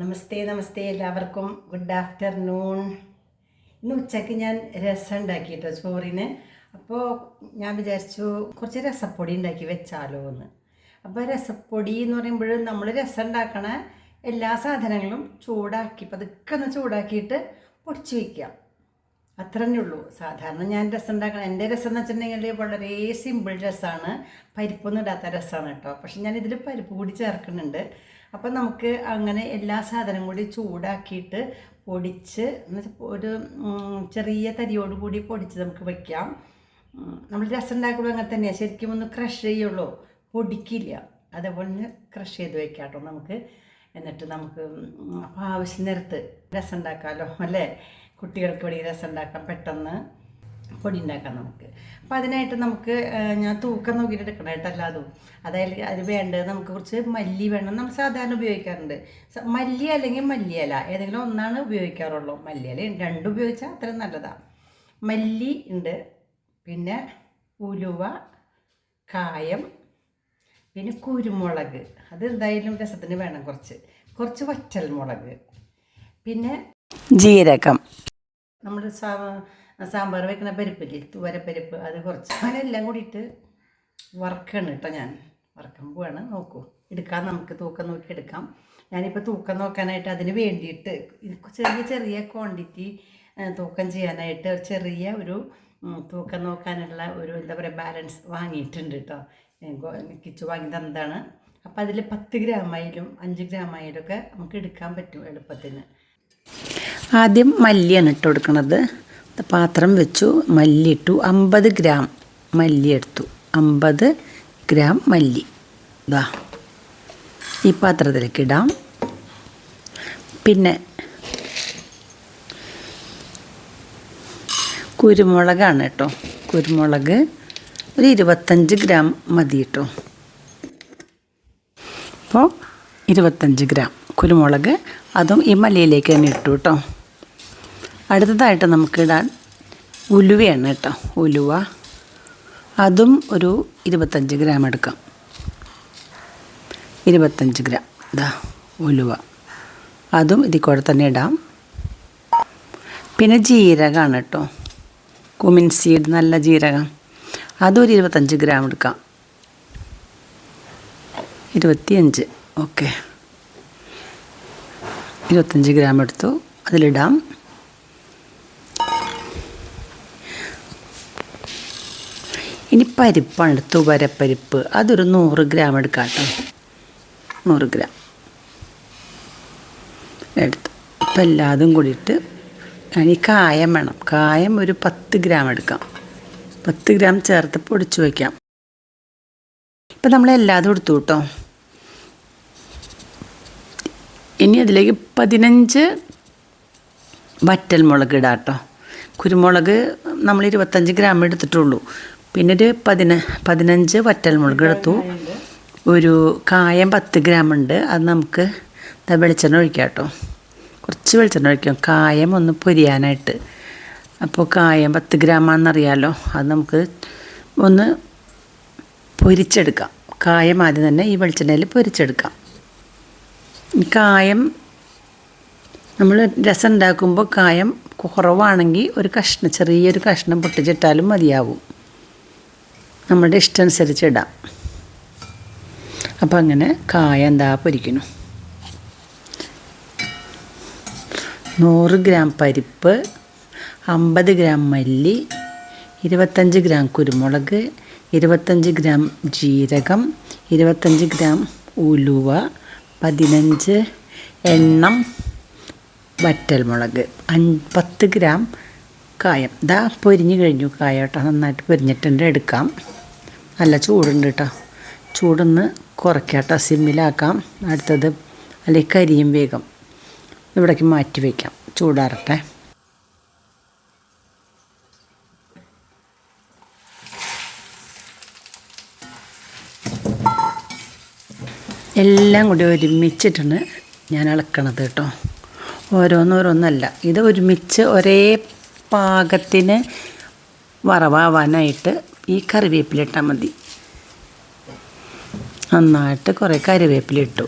നമസ്തേ നമസ്തേ എല്ലാവർക്കും. Good afternoon ഇന്ന് ഉച്ചയ്ക്ക് ഞാൻ രസം ഉണ്ടാക്കി കേട്ടോ ചോറിന്. അപ്പോൾ ഞാൻ വിചാരിച്ചു കുറച്ച് രസപ്പൊടി ഉണ്ടാക്കി വെച്ചാലോ എന്ന്. അപ്പോൾ രസപ്പൊടി എന്ന് പറയുമ്പോൾ നമ്മൾ രസം ഉണ്ടാക്കണ എല്ലാ സാധനങ്ങളും ചൂടാക്കി പതുക്കെ ഒന്ന് ചൂടാക്കിയിട്ട് പൊടിച്ച് വയ്ക്കാം അത്രയേ ഉള്ളൂ. സാധാരണ ഞാൻ രസം ഉണ്ടാക്കണം എന്റെ രസം എന്ന് വെച്ചിട്ടുണ്ടെങ്കിൽ വളരെ സിമ്പിൾ രസമാണ് പരിപ്പൊന്നും ഇടാത്ത രസമാണ് കേട്ടോ. പക്ഷെ ഞാൻ ഇതിൽ പരിപ്പ് കൂടി ചേർക്കുന്നുണ്ട്. അപ്പം നമുക്ക് അങ്ങനെ എല്ലാ സാധനവും കൂടി ചൂടാക്കിയിട്ട് പൊടിച്ച് ഒരു ചെറിയ തരിയോട് കൂടി പൊടിച്ച് നമുക്ക് വയ്ക്കാം നമ്മൾ രസം ഉണ്ടാക്കുമ്പോൾ അങ്ങനെ തന്നെയാണ് ശരിക്കും ഒന്ന് ക്രഷ് ചെയ്യുള്ളൂ. പൊടിക്കില്ല. അതേപോലെ തന്നെ ക്രഷ് ചെയ്ത് വെക്കാം കേട്ടോ നമുക്ക്. എന്നിട്ട് നമുക്ക് അപ്പോൾ ആവശ്യം നേരത്ത് രസം ഉണ്ടാക്കാമല്ലോ അല്ലേ? കുട്ടികൾക്ക് വേണ്ടി രസം ഉണ്ടാക്കാം പെട്ടെന്ന്. പൊടി ഉണ്ടാക്കാം നമുക്ക്. അപ്പോൾ അതിനായിട്ട് നമുക്ക് ഞാൻ തൂക്കം നോക്കിയിട്ട് എടുക്കണം കേട്ടോ അല്ലാതും അതായത് അത് വേണ്ടത് നമുക്ക് കുറച്ച് മല്ലി വേണം. നമ്മൾ സാധാരണ ഉപയോഗിക്കാറുണ്ട്. മല്ലി അല്ലെങ്കിൽ മല്ലിയല ഏതെങ്കിലും ഒന്നാണ് ഉപയോഗിക്കാറുള്ളൂ. മല്ലിയില രണ്ടും ഉപയോഗിച്ചാൽ അത്രയും നല്ലതാണ് മല്ലി ഉണ്ട് പിന്നെ ഉലുവ കായം പിന്നെ കുരുമുളക്. അത് എന്തായാലും രസത്തിന് വേണം കുറച്ച്. കുറച്ച് വറ്റൽ മുളക് പിന്നെ ജീരകം. നമ്മുടെ സാ സാമ്പാർ വെക്കുന്ന പരിപ്പില്ലേ? തുവരപ്പരിപ്പ് അത് കുറച്ച് അങ്ങനെ എല്ലാം കൂടിയിട്ട് വറക്കണം കേട്ടോ ഞാൻ. വറക്കാൻ പോവാണ്. നോക്കൂ. എടുക്കാം നമുക്ക്. തൂക്കം നോക്കി എടുക്കാം. ഞാനിപ്പോൾ തൂക്കം നോക്കാനായിട്ട് അതിന് വേണ്ടിയിട്ട് ചെറിയ ചെറിയ ക്വാണ്ടിറ്റി തൂക്കം ചെയ്യാനായിട്ട് ചെറിയ ഒരു തൂക്കം നോക്കാനുള്ള ഒരു എന്താ പറയുക ബാലൻസ് വാങ്ങിയിട്ടുണ്ട് കേട്ടോ. കിച്ചു വാങ്ങി തന്നതാണ്. അപ്പോൾ അതിൽ പത്ത് ഗ്രാമായാലും അഞ്ച് ഗ്രാമായാലും ഒക്കെ നമുക്ക് എടുക്കാൻ പറ്റും എളുപ്പത്തിന്. ആദ്യം മല്ലിയാണ് ഇട്ട് കൊടുക്കുന്നത് പാത്രം വെച്ചു മല്ലി ഇട്ടു അമ്പത് ഗ്രാം മല്ലി എടുത്തു. അമ്പത് ഗ്രാം മല്ലി. ഇതാ ഈ പാത്രത്തിലേക്ക് ഇടാം. പിന്നെ കുരുമുളകാണ് കേട്ടോ. കുരുമുളക് ഒരു ഇരുപത്തഞ്ച് ഗ്രാം മതി കേട്ടോ. അപ്പോൾ ഇരുപത്തഞ്ച് ഗ്രാം കുരുമുളക്. അതും ഈ മല്ലിയിലേക്ക് തന്നെ ഇട്ടു കേട്ടോ. അടുത്തതായിട്ട് നമുക്കിടാൻ ഉലുവയാണ് കേട്ടോ ഉലുവ. അതും ഒരു ഇരുപത്തഞ്ച് ഗ്രാം എടുക്കാം. ഇരുപത്തഞ്ച് ഗ്രാം ഇതാ ഉലുവ. അതും ഇതിൽ കൂടെ തന്നെ ഇടാം. പിന്നെ ജീരകമാണ് കേട്ടോ കുമിൻ സീഡ് നല്ല ജീരകം. അതും ഒരു ഇരുപത്തഞ്ച് ഗ്രാം എടുക്കാം. ഇരുപത്തിയഞ്ച് ഓക്കെ. ഇരുപത്തഞ്ച് ഗ്രാം എടുത്തു അതിലിടാം. ഇനി പരിപ്പാണ് തുവരപ്പരിപ്പ് അതൊരു നൂറ് ഗ്രാം എടുക്കാട്ടോ. കേട്ടോ നൂറ് ഗ്രാം. എടുത്തു. ഇപ്പം എല്ലാതും കൂടിയിട്ട് ഇനി കായം വേണം. കായം ഒരു പത്ത് ഗ്രാം എടുക്കാം. പത്ത് ഗ്രാം ചേർത്ത് പൊടിച്ചു വയ്ക്കാം. ഇപ്പം നമ്മൾ എല്ലാതും എടുത്തു കേട്ടോ. ഇനി അതിലേക്ക് പതിനഞ്ച് വറ്റൽ മുളക് ഇടാം കേട്ടോ. കുരുമുളക് നമ്മൾ ഇരുപത്തഞ്ച് ഗ്രാം എടുത്തിട്ടുള്ളൂ. പിന്നെ ഒരു പതിന പതിനഞ്ച് വറ്റൽ മുളക് എടുത്തു. ഒരു കായം പത്ത് ഗ്രാം ഉണ്ട് അത് നമുക്ക് വെളിച്ചെണ്ണ ഒഴിക്കാം കേട്ടോ കുറച്ച് വെളിച്ചെണ്ണ ഒഴിക്കാം. കായം ഒന്ന് പൊരിയാനായിട്ട്. അപ്പോൾ കായം പത്ത് ഗ്രാമാണെന്നറിയാലോ. അത് നമുക്ക് ഒന്ന് പൊരിച്ചെടുക്കാം. കായം ആദ്യം തന്നെ ഈ വെളിച്ചെണ്ണയിൽ പൊരിച്ചെടുക്കാം. കായം നമ്മൾ രസം ഉണ്ടാക്കുമ്പോൾ കായം കുറവാണെങ്കിൽ ഒരു കഷ്ണം ചെറിയൊരു കഷ്ണം പൊട്ടിച്ചിട്ടാലും മതിയാവും. നമ്മുടെ ഇഷ്ടം അനുസരിച്ച് ഇടാം. അപ്പം അങ്ങനെ കായ എന്താ പൊരിക്കുന്നു. നൂറ് ഗ്രാം പരിപ്പ് അമ്പത് ഗ്രാം മല്ലി ഇരുപത്തഞ്ച് ഗ്രാം കുരുമുളക് ഇരുപത്തഞ്ച് ഗ്രാം ജീരകം ഇരുപത്തഞ്ച് ഗ്രാം ഉലുവ പതിനഞ്ച് എണ്ണം വറ്റൽമുളക് അഞ്ച് പത്ത് ഗ്രാം കായം. ഇതാ പൊരിഞ്ഞ് കഴിഞ്ഞു കായ കേട്ടോ. നന്നായിട്ട് പൊരിഞ്ഞിട്ടുണ്ട് എടുക്കാം. നല്ല ചൂടുണ്ട് കേട്ടോ. ചൂടൊന്ന് കുറയ്ക്കാട്ടോ സിമ്മിലാക്കാം. അടുത്തത് അല്ലെങ്കിൽ കരിയും വേഗം. ഇവിടേക്ക് മാറ്റി വയ്ക്കാം ചൂടാറട്ടെ. എല്ലാം കൂടി ഒരുമിച്ചിട്ടാണ് ഞാൻ ഇളക്കണത് കേട്ടോ. ഓരോന്നോരോന്നല്ല. ഇത് ഒരുമിച്ച് ഒരേ പാകത്തിന് വറവാവാനായിട്ട് ഈ കറിവേപ്പില കറിവേപ്പിലിട്ടാൽ മതി. നന്നായിട്ട് കുറേ കറിവേപ്പില ഇട്ടു.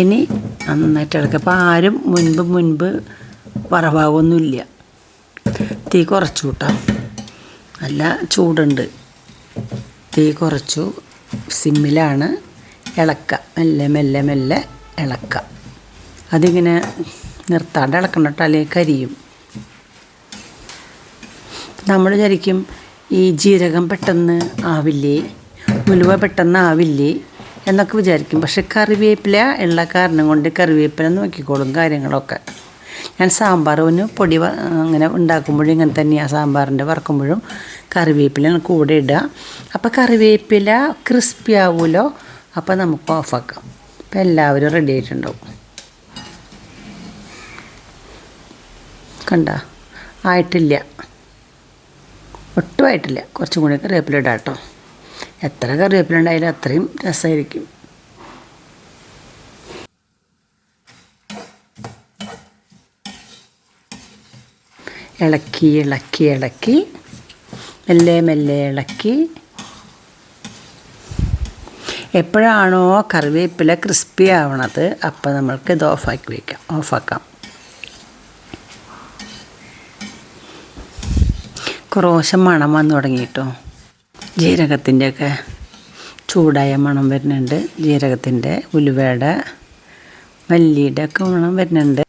ഇനി നന്നായിട്ട് ഇളക്കുക. അപ്പോൾ ആരും മുൻപ് മുൻപ് വറവാകൊന്നുമില്ല തീ കുറച്ചു കൂട്ടാം നല്ല ചൂടുണ്ട്. തീ കുറച്ചു. സിമ്മിലാണ് ഇളക്കുക മെല്ലെ മെല്ലെ മെല്ലെ ഇളക്കുക അതിങ്ങനെ നിർത്താണ്ട് ഇളക്കണം കേട്ടോ അല്ലെങ്കിൽ കരിയും. നമ്മൾ വിചാരിക്കും ഈ ജീരകം പെട്ടെന്ന് ആവില്ലേ ഉലുവ പെട്ടെന്ന് ആവില്ലേ എന്നൊക്കെ വിചാരിക്കും. പക്ഷെ കറിവേപ്പില ഉള്ള കാരണം കൊണ്ട് കറിവേപ്പില നോക്കിക്കോളും കാര്യങ്ങളൊക്കെ. ഞാൻ സാമ്പാറിന് പൊടി വ- അങ്ങനെ ഉണ്ടാക്കുമ്പോഴും ഇങ്ങനെ തന്നെയാണ് സാമ്പാറിന്റെ വറക്കുമ്പോഴും കറിവേപ്പില കൂടെ ഇടുക. അപ്പോൾ കറിവേപ്പില ക്രിസ്പി ആവുമല്ലോ അപ്പോൾ നമുക്ക് ഓഫാക്കാം അപ്പോൾ എല്ലാവരും റെഡി ആയിട്ടുണ്ടാവും. കണ്ട? ആയിട്ടില്ല. ഒട്ടും ആയിട്ടില്ല. കുറച്ചും കൂടി കറിവേപ്പില ഇടാം കേട്ടോ. എത്ര കറിവേപ്പില ഉണ്ടായാലും അത്രയും രസമായിരിക്കും. ഇളക്കി ഇളക്കി ഇളക്കി. മെല്ലെ മെല്ലെ ഇളക്കി. എപ്പോഴാണോ കറിവേപ്പില ക്രിസ്പി ആവണത് അപ്പോൾ നമ്മൾക്ക് ഇത് ഓഫാക്കി വയ്ക്കാം ഓഫാക്കാം. കുറോശം മണം വന്നു തുടങ്ങി കേട്ടോ ജീരകത്തിന്റെയൊക്കെ ചൂടായ മണം വരുന്നുണ്ട്. ജീരകത്തിന്റെ ഉലുവയുടെ മല്ലിയുടെ ഒക്കെ മണം വരുന്നുണ്ട്.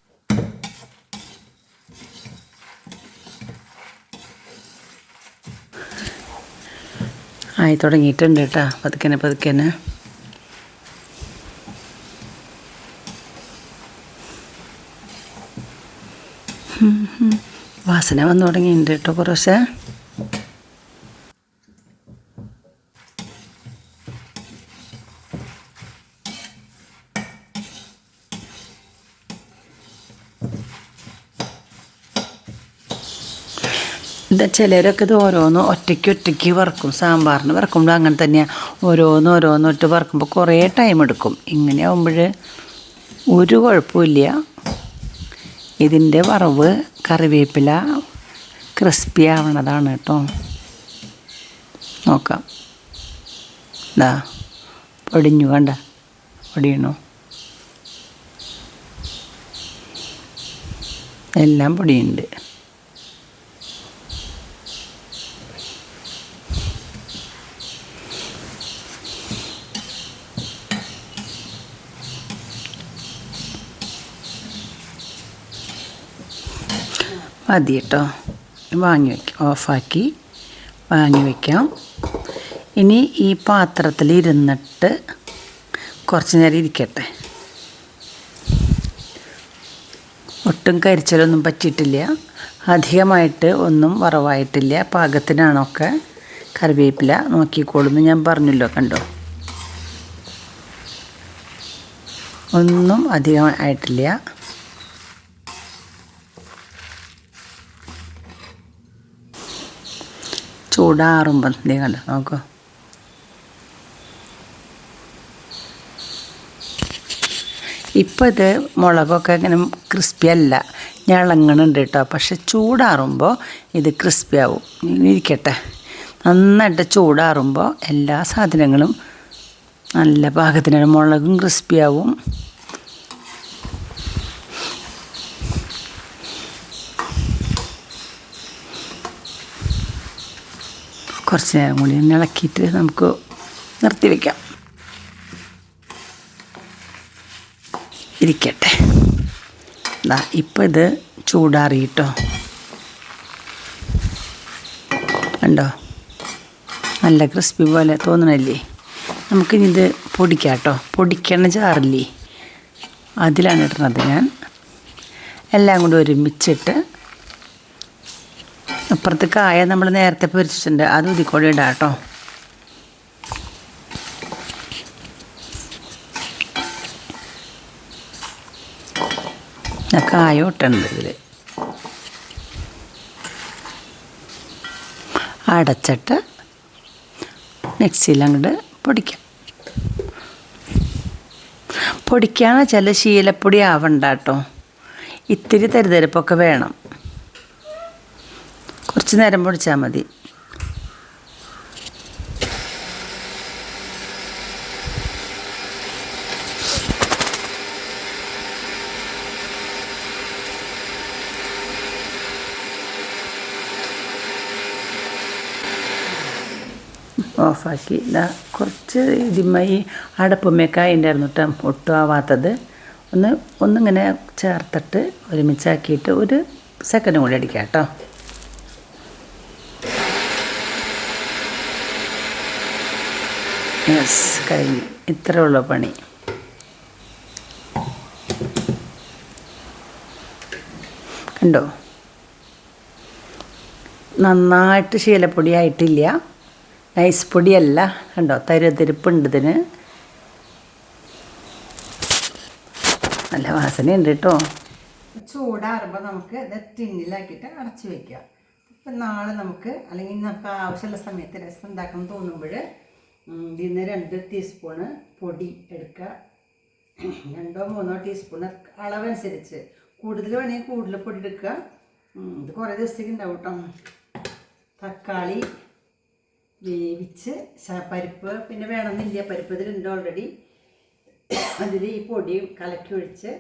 ആയി തുടങ്ങിയിട്ടുണ്ട് കേട്ടോ. പതുക്കനെ പതുക്കനെ. വാസന വന്നു തുടങ്ങിയിട്ടുണ്ട് കേട്ടോ കുറച്ച്. ഇത് ചിലരൊക്കെ ഇത് ഓരോന്ന് ഒറ്റയ്ക്ക് ഒറ്റയ്ക്ക് വറക്കും സാമ്പാറിന് വറക്കുമ്പോൾ അങ്ങനെ തന്നെയാണ് ഓരോന്ന് ഓരോന്നൊട്ട് വറക്കുമ്പോൾ കുറേ ടൈം എടുക്കും. ഇങ്ങനെ ആകുമ്പോൾ ഒരു കുഴപ്പമില്ല ഇതിന്റെ വറവ് കറിവേപ്പില ക്രിസ്പി ആവണതാണ് കേട്ടോ നോക്കാം. ഇതാ പൊടിഞ്ഞു കണ്ട പൊടിയണു? എല്ലാം പൊടിയുണ്ട്. മതി കേട്ടോ. വാങ്ങി വയ്ക്കാം ഓഫാക്കി വാങ്ങി വയ്ക്കാം ഇനി ഈ പാത്രത്തിൽ ഇരുന്നിട്ട് കുറച്ച് നേരം ഇരിക്കട്ടെ. ഒട്ടും കരിച്ചലൊന്നും പറ്റിയിട്ടില്ല. അധികമായിട്ട് ഒന്നും വറവായിട്ടില്ല. പാകത്തിനാണൊക്കെ കറിവേപ്പില നോക്കിക്കോളുമെന്ന് ഞാൻ പറഞ്ഞല്ലോ കണ്ടോ. ഒന്നും അധികം ആയിട്ടില്ല. ചൂടാറുമ്പം നീ കണ്ട നോക്കൂ. ഇപ്പം ഇത് മുളകൊക്കെ ഇങ്ങനെ ക്രിസ്പി അല്ല ഞളങ്ങണുണ്ട് കേട്ടോ. പക്ഷെ ചൂടാറുമ്പോൾ ഇത് ക്രിസ്പി ആവും. ഇരിക്കട്ടെ. നന്നായിട്ട് ചൂടാറുമ്പോൾ എല്ലാ സാധനങ്ങളും നല്ല പാകത്തിനാണ് മുളകും ക്രിസ്പി ആവും. കുറച്ച് നേരം കൂടി ഒന്ന് ഇളക്കിയിട്ട് നമുക്ക് നിർത്തി വയ്ക്കാം ഇരിക്കട്ടെ. ദാ ഇപ്പം ഇത് ചൂടാറിയിട്ടോ കണ്ടോ? നല്ല ക്രിസ്പി പോലെ തോന്നണല്ലേ? നമുക്കിനി ഇത് പൊടിക്കാം കേട്ടോ. പൊടിക്കണ ചാറില്ലേ അതിലാണ് ഇടുന്നത് ഞാൻ. എല്ലാം കൂടി ഒരുമിച്ചിട്ട് അപ്പുറത്ത് കായ നമ്മൾ നേരത്തെ പൊരിച്ചിട്ടുണ്ട്. അത് ഉതിക്കോടി ഇടാം കേട്ടോ. കായ ഇട്ടുണ്ട് ഇതിൽ അടച്ചിട്ട് മിക്സിയിൽ അങ്ങോട്ട് പൊടിക്കാം. പൊടിക്കാന്ന് വെച്ചാൽ ശീലപ്പൊടി ആവണ്ട കേട്ടോ. ഇത്തിരി തരിതരിപ്പൊക്കെ വേണം. കുറച്ച് നേരം പൊടിച്ചാൽ മതി. ഓഫാക്കി. ഇതാ കുറച്ച് ഇതിമായി അടപ്പുമ്മയൊക്കെ ഉണ്ടായിരുന്നു കേട്ടോ ഒട്ടും ആവാത്തത് ഒന്ന് ഒന്നിങ്ങനെ ചേർത്തിട്ട് ഒരുമിച്ചാക്കിയിട്ട് ഒരു സെക്കൻഡ് കൂടി അടിക്കാം കേട്ടോ. യെസ് കഴിഞ്ഞു ഇത്രേ ഉള്ളൂ പണി. കണ്ടോ? നന്നായിട്ട് ശീലപ്പൊടി ആയിട്ടില്ല നൈസ് പൊടിയല്ല. കണ്ടോ? തരുതിരിപ്പുണ്ട് ഇതിന്. നല്ല വാസനയുണ്ട് കേട്ടോ. ചൂടാറുമ്പോൾ നമുക്ക് ഇത് ടിന്നിലാക്കിയിട്ട് അടച്ചു വെക്കുക. ഇപ്പം നാളെ നമുക്ക് അല്ലെങ്കിൽ നമുക്ക് ആവശ്യമുള്ള സമയത്ത് രസം ഉണ്ടാക്കാൻ തോന്നുമ്പോൾ ഇതിൽ നിന്ന് രണ്ട് ടീസ്പൂണ് പൊടി എടുക്കുക. രണ്ടോ മൂന്നോ ടീസ്പൂൺ അളവനുസരിച്ച്. കൂടുതൽ വേണമെങ്കിൽ കൂടുതൽ പൊടി എടുക്കുക. ഇത് കുറേ ദിവസത്തേക്ക് ഉണ്ടാവും കേട്ടോ തക്കാളി വേവിച്ച് പരിപ്പ് പിന്നെ വേണമെന്നില്ല പരിപ്പ് ഇതിലുണ്ട് ഓൾറെഡി അതിൽ ഈ പൊടിയും കലക്കി ഒഴിച്ച്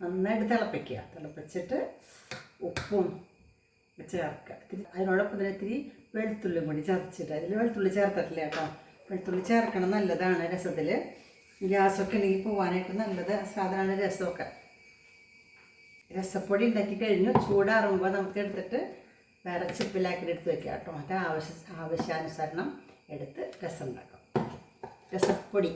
നന്നായിട്ട് തിളപ്പിക്കുക. തിളപ്പിച്ചിട്ട് ഉപ്പും ചേർക്കുക. അതിനോടൊപ്പം തന്നെ ഇത്തിരി വെളുത്തുള്ളിയും കൂടി ചതച്ചിട്ട് അതിൽ വെളുത്തുള്ളി ചേർത്തിട്ടില്ല കേട്ടോ. വെളുത്തുള്ളി ചേർക്കണം നല്ലതാണ് രസത്തിൽ ഗ്യാസൊക്കെ ഉണ്ടെങ്കിൽ പോകാനായിട്ട് നല്ലത് സാധാരണ രസമൊക്കെ. രസപ്പൊടി ഉണ്ടാക്കി കഴിഞ്ഞു ചൂടാറുമ്പോൾ നമുക്ക് എടുത്തിട്ട് വേറെ ചിപ്പിലാക്കി എടുത്ത് വെക്കാം കേട്ടോ. മറ്റേ ആവശ്യ ആവശ്യാനുസരണം എടുത്ത് രസം ഉണ്ടാക്കാം. രസപ്പൊടി.